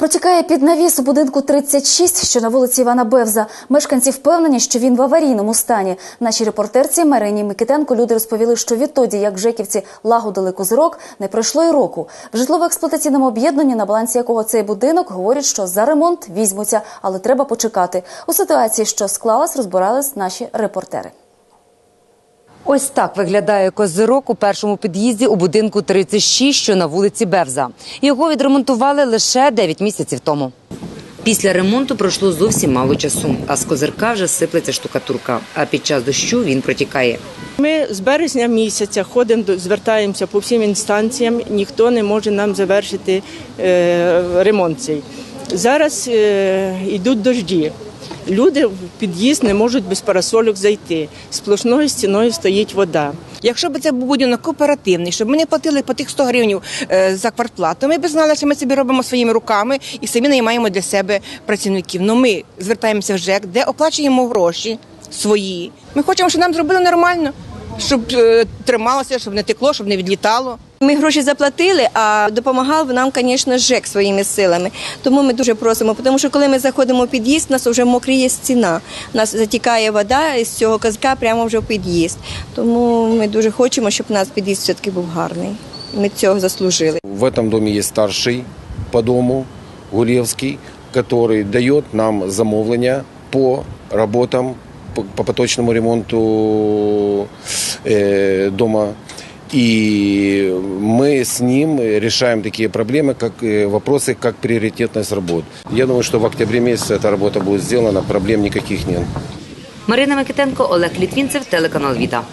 Протікає під навіс у будинку 36, що на вулиці Івана Бевза. Мешканці впевнені, що він в аварійному стані. Нашій репортерці Марині Микитенко люди розповіли, що відтоді, як жеківці лагодили козирок, не пройшло й року. В житлово-експлуатаційному об'єднанні, на балансі якого цей будинок, говорять, що за ремонт візьмуться, але треба почекати. У ситуації, що склалась, розбирались наші репортери. Ось так виглядає козирок у першому під'їзді у будинку 36, що на вулиці Бевза. Його відремонтували лише 9 місяців тому. Після ремонту пройшло зовсім мало часу, а з козирка вже сиплеться штукатурка. А під час дощу він протікає. Ми з березня місяця ходимо, звертаємося по всім інстанціям, ніхто не може нам завершити е, ремонт цей. Зараз е, йдуть дожді. Люди в під'їзд не можуть без парасольок зайти. Сплошною стіною стоїть вода. Якщо б це був будинок кооперативний, щоб ми не платили по тих 100 гривень е, за квартплату, ми б знали, що ми собі робимо своїми руками і самі наймаємо для себе працівників. Ну ми звертаємося в ЖЕК, де оплачуємо гроші свої. Ми хочемо, щоб нам зробили нормально, щоб е, трималося, щоб не текло, щоб не відлітало. Ми гроші заплатили, а допомагав нам, звісно, ЖЕК своїми силами. Тому ми дуже просимо, тому що коли ми заходимо в під'їзд, у нас вже мокріє стіна. У нас затікає вода із цього казка прямо вже в під'їзд. Тому ми дуже хочемо, щоб у нас під'їзд все-таки був гарний. Ми цього заслужили. В этом доме есть старший по дому, Гуревский, который дает нам замовлення по работам, по, по поточному ремонту э, дома. И мы с ним решаем такие проблемы, как э, вопросы, как приоритетность работ. Я думаю, что в октябре месяце эта работа будет сделана, проблем никаких нет. Марина Микитенко, Олег Літвінцев, телеканал Віта.